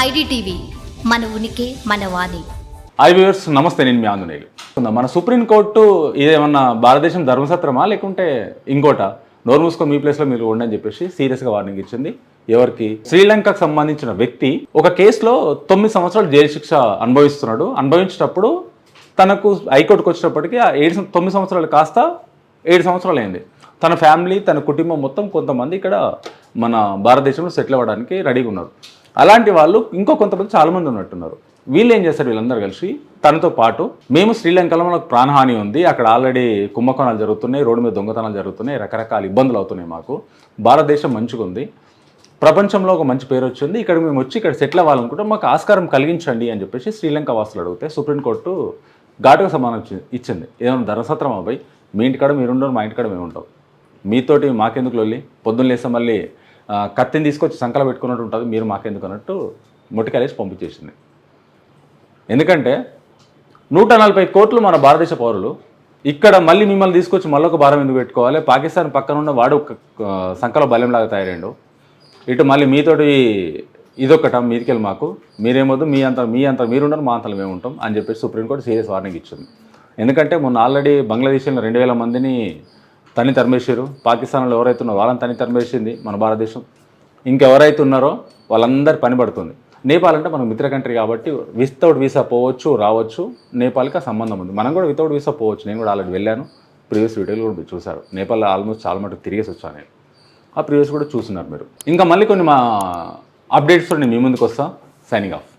IDTV మన ఉనికి మన వాణి. ఐ వ్యూవర్స్ నమస్తే నేను మీ ఆంజనేయులు. మన సుప్రీంకోర్టు ఇదేమన్నా భారతదేశం ధర్మసత్రమా లేకుంటే ఇంకోట? నోరు మూసుకొని మీ ప్లేస్లో మీరు ఉండని చెప్పేసి సీరియస్గా వార్నింగ్ ఇచ్చింది. ఎవరికి? శ్రీలంకకు సంబంధించిన వ్యక్తి ఒక కేసులో తొమ్మిది సంవత్సరాలు జైలు శిక్ష అనుభవిస్తున్నాడు. అనుభవించేటప్పుడు తనకు హైకోర్టుకు వచ్చినప్పటికీ ఆ ఏడు తొమ్మిది సంవత్సరాలు కాస్త ఏడు సంవత్సరాలు అయింది. తన ఫ్యామిలీ తన కుటుంబం మొత్తం కొంతమంది ఇక్కడ మన భారతదేశంలో సెటిల్ అవ్వడానికి రెడీగా ఉన్నారు. అలాంటి వాళ్ళు ఇంకో కొంతమంది చాలామంది ఉన్నట్టున్నారు. వీళ్ళు ఏం చేస్తారు? వీళ్ళందరూ కలిసి తనతో పాటు మేము శ్రీలంకలో మనకు ప్రాణహాని ఉంది. అక్కడ ఆల్రెడీ కుంభకోణాలు జరుగుతున్నాయి. రోడ్డు మీద దొంగతనాలు జరుగుతున్నాయి. రకరకాల ఇబ్బందులు అవుతున్నాయి మాకు. భారతదేశం మంచిగా ఉంది. ప్రపంచంలో ఒక మంచి పేరు వచ్చింది. ఇక్కడ మేము వచ్చి ఇక్కడ సెటిల్ అవ్వాలనుకుంటే మాకు ఆస్కారం కలిగించండి అని చెప్పేసి శ్రీలంక వాసులు అడిగితే సుప్రీంకోర్టు ఘాటుగా సమానం ఇచ్చింది. ఏదైనా ధర్మసత్రం అబ్బాయి మీ ఇంటికాడ మీరు ఉండరు మా ఇంటికాడ మేము ఉంటాం మీతోటి మాకెందుకు లొల్లి? పొద్దున్న లేస్తే మళ్ళీ కత్తిని తీసుకొచ్చి సంకల పెట్టుకున్నట్టు ఉంటుంది. మీరు మాకెందుకు అన్నట్టు ముట్టికాలేసి పంపించేసింది. ఎందుకంటే నూట నలభై కోట్లు మన భారతదేశ పౌరులు ఇక్కడ మళ్ళీ మిమ్మల్ని తీసుకొచ్చి మళ్ళొక భారం ఎందుకు పెట్టుకోవాలి? పాకిస్తాన్ పక్కన ఉన్న వాడు ఒక సంకల బలంలాగా తయారైండు. ఇటు మళ్ళీ మీతోటి ఇదొకట మీదికెళ్ళి మాకు. మీరేమొద్దు మీ అంత మీ అంత మీరుండరు మా అంతలో మేము ఉంటాం అని చెప్పేసి సుప్రీంకోర్టు సీరియస్ వార్నింగ్ ఇచ్చింది. ఎందుకంటే మొన్న ఆల్రెడీ బంగ్లాదేశ్లో రెండు వేల మందిని తని తరిమేశారు. పాకిస్తాన్లో ఎవరైతే ఉన్నారో వాళ్ళని తని తరిమేసింది మన భారతదేశం. ఇంకెవరైతే ఉన్నారో వాళ్ళందరి పని పడుతుంది. నేపాల్ అంటే మనకు మిత్ర కంట్రీ కాబట్టి వితౌట్ వీసా పోవచ్చు రావచ్చు. నేపాల్కి సంబంధం ఉంది. మనం కూడా వితౌట్ వీసా పోవచ్చు. నేను కూడా ఆల్రెడీ వెళ్ళాను. ప్రీవియస్ వీడియోలు కూడా మీరు చూశారు. నేపాల్ ఆల్మోస్ట్ చాలా మటుకు తిరిగేసి వచ్చాను నేను. ఆ ప్రీవియస్ కూడా చూస్తున్నారు మీరు. ఇంకా మళ్ళీ కొన్ని మా అప్డేట్స్ నేను మీ ముందుకు వస్తా. Signing off.